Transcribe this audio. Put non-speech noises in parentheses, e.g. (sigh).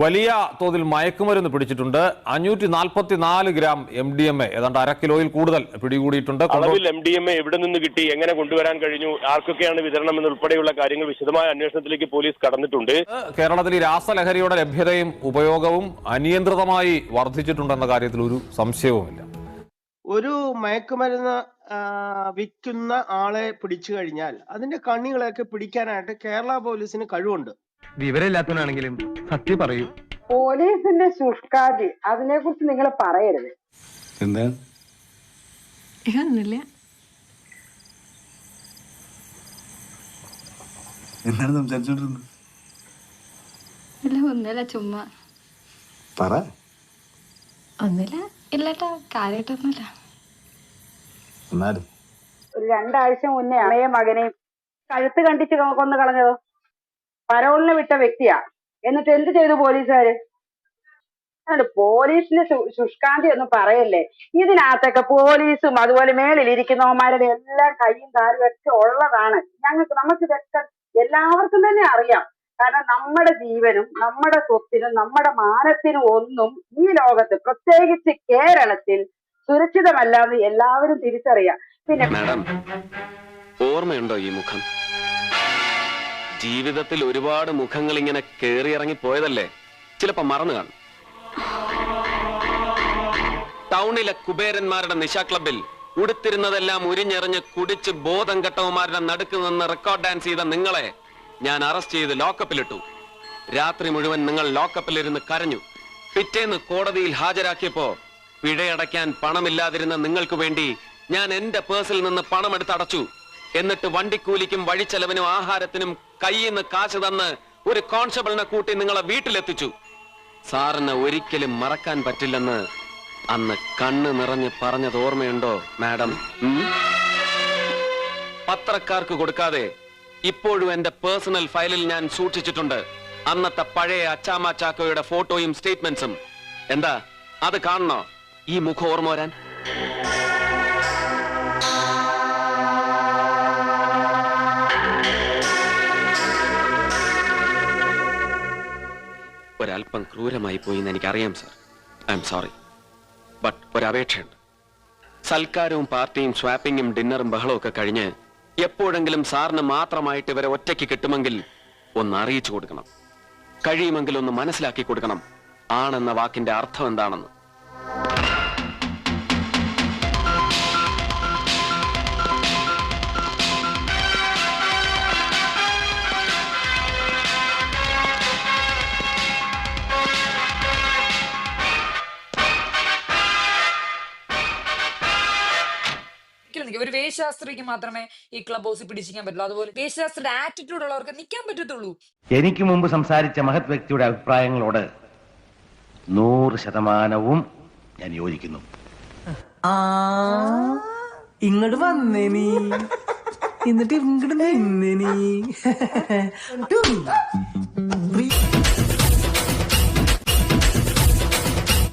വലിയ തോതിൽ മയക്കുമരുന്ന് പിടിച്ചിട്ടുണ്ട്. അഞ്ഞൂറ്റി നാൽപ്പത്തി നാല് gram M D M A ഏതാണ്ട് അര കിലോയിൽ കൂടുതൽ പിടികൂടിയിട്ടുണ്ട്. അളവിൽ എം ഡി എം എ എവിടെ നിന്ന് കിട്ടി എങ്ങനെ കൊണ്ടുവരാൻ കഴിഞ്ഞു ആർക്കൊക്കെയാണ് വിതരണം എന്നുൾപ്പെടെയുള്ള കാര്യങ്ങൾ വിശദമായ അന്വേഷണത്തിലേക്ക് പോലീസ് കടന്നിട്ടുണ്ട്. കേരളത്തിൽ ഈ രാസലഹരിയുടെ ലഭ്യതയും ഉപയോഗവും അനിയന്ത്രിതമായി വർദ്ധിച്ചിട്ടുണ്ടെന്ന കാര്യത്തിൽ ഒരു സംശയവുമില്ല. ഒരു മയക്കുമരുന്ന് വിൽക്കുന്ന ആളെ പിടിച്ചു കഴിഞ്ഞാൽ അതിന്റെ കണ്ണികളെയൊക്കെ പിടിക്കാനായിട്ട് കേരള പോലീസിന് കഴിവുണ്ട്. വിവരമില്ലാത്തവനാണെങ്കിലും സത്യം പറയൂ. പോലീസിന്റെ ശുഷ്കാതി അതിനെ കുറിച്ച് നിങ്ങൾ പറയരുത്. എന്താ? ഒന്നുമില്ല എന്താണ് സംസാരിച്ചോണ്ടിരുന്നത്? ഇല്ല ഒന്നുമില്ല ചുമ്മാ. പറ. ഒന്നുമില്ല ഇല്ലട്ടോ കാര്യമായിട്ടൊന്നുമില്ല. എന്നാലും. ഒരു രണ്ടാഴ്ച മുന്നേ അമ്മയും മകനെയും കഴുത്ത് കണ്ടിച്ച് കൊന്നു കളഞ്ഞതോ? പരോളിന് വിട്ട വ്യക്തിയാ. എന്നിട്ട് എന്ത് ചെയ്തു പോലീസുകാര്? പോലീസിന്റെ പോലീസിന് ശുഷ്കാന്തി ഒന്നും പറയല്ലേ? ഇതിനകത്തൊക്കെ പോലീസും അതുപോലെ മേളിലിരിക്കുന്നവന്മാരുടെ എല്ലാം കൈയും കാലും ഒക്കെ ഉള്ളതാണ്. ഞങ്ങൾക്ക് നമുക്ക് ഇതൊക്കെ എല്ലാവർക്കും തന്നെ അറിയാം. കാരണം നമ്മുടെ ജീവനും നമ്മുടെ സ്വത്തിനും നമ്മുടെ മാനത്തിനും ഒന്നും ഈ ലോകത്ത് പ്രത്യേകിച്ച് കേരളത്തിൽ സുരക്ഷിതമല്ലാന്ന് എല്ലാവരും തിരിച്ചറിയാം. പിന്നെ ഓർമ്മയുണ്ടോ ഈ മുഖം? ജീവിതത്തിൽ ഒരുപാട് മുഖങ്ങൾ ഇങ്ങനെ കേറിയിറങ്ങി പോയതല്ലേ? ചിലപ്പോ മറന്നു കാണും. ടൗണിലെ കുബേരന്മാരുടെ നിശാ ക്ലബിൽ ഉടുത്തിരുന്നതെല്ലാം ഉരിഞ്ഞെറിഞ്ഞ് കുടിച്ച് ബോധം കെട്ടവന്മാരുടെ നടുക്ക് നിന്ന് റെക്കോർഡ് ഡാൻസ് ചെയ്ത നിങ്ങളെ ഞാൻ അറസ്റ്റ് ചെയ്ത് ലോക്കപ്പിലിട്ടു രാത്രി മുഴുവൻ നിങ്ങൾ ലോക്കപ്പിലിരുന്ന് കരഞ്ഞു. പിറ്റേന്ന് കോടതിയിൽ ഹാജരാക്കിയപ്പോ പിഴയടയ്ക്കാൻ പണമില്ലാതിരുന്ന നിങ്ങൾക്ക് വേണ്ടി ഞാൻ എന്റെ പേഴ്സിൽ നിന്ന് പണമെടുത്ത് അടച്ചു എന്നിട്ട് വണ്ടിക്കൂലിക്കും വഴിച്ചെലവിനും ആഹാരത്തിനും കയ്യിൽ നിന്ന് കാശ് തന്ന് ഒരു കോൺസ്റ്റബിളിനെ കൂട്ടി നിങ്ങളെ വീട്ടിലെത്തിച്ചു. സാറിന് ഒരിക്കലും മറക്കാൻ പറ്റില്ലെന്ന് അന്ന് കണ്ണ് നിറഞ്ഞ് പറഞ്ഞത് ഓർമ്മയുണ്ടോ മാഡം? പത്രക്കാർക്ക് കൊടുക്കാതെ ഇപ്പോഴും എന്റെ പേഴ്സണൽ ഫയലിൽ ഞാൻ സൂക്ഷിച്ചിട്ടുണ്ട്. അന്നത്തെ പഴയ അച്ചാമ്മ ചാക്കോയുടെ ഫോട്ടോയും സ്റ്റേറ്റ്മെന്റ്സും എന്താ അത് കാണണോ? ഈ മുഖം ഓർമ്മ വരാൻ? ഒരല്പം ക്രൂരമായി പോയി എന്ന് എനിക്കറിയാം sir. I am sorry. But ഒരപേക്ഷയുണ്ട്. സൽക്കാരവും പാർട്ടിയും സ്വാപ്പിങ്ങും ഡിന്നറും ബഹളവും ഒക്കെ കഴിഞ്ഞ് എപ്പോഴെങ്കിലും സാറിന് മാത്രമായിട്ട് ഇവരെ ഒറ്റയ്ക്ക് കിട്ടുമെങ്കിൽ ഒന്ന് അറിയിച്ചു കൊടുക്കണം. കഴിയുമെങ്കിൽ ഒന്ന് മനസ്സിലാക്കി കൊടുക്കണം. ആണെന്ന വാക്കിന്റെ അർത്ഥം എന്താണെന്ന്. വേശാസ്ത്രിക്ക് മാത്രമേ ഈ ക്ലബ് ഹൗസിൽ പിടിച്ചിരിക്കാൻ പറ്റുള്ളൂ. അതുപോലെ വേശാസ്ത്രിയുടെ ആറ്റിറ്റ്യൂഡ് ഉള്ളവർക്ക് നിൽക്കാൻ പറ്റത്തുള്ളൂ. എനിക്ക് മുമ്പ് സംസാരിച്ച മഹത് വ്യക്തിയുടെ അഭിപ്രായങ്ങളോട് നൂറ് ശതമാനവും ഞാൻ യോജിക്കുന്നു. ആ ഇങ്ങോട്ട് വന്നേ നീ. (laughs) എന്നിട്ട് ഇങ്ങോട്ട് നിന്നേ നീ. (laughs)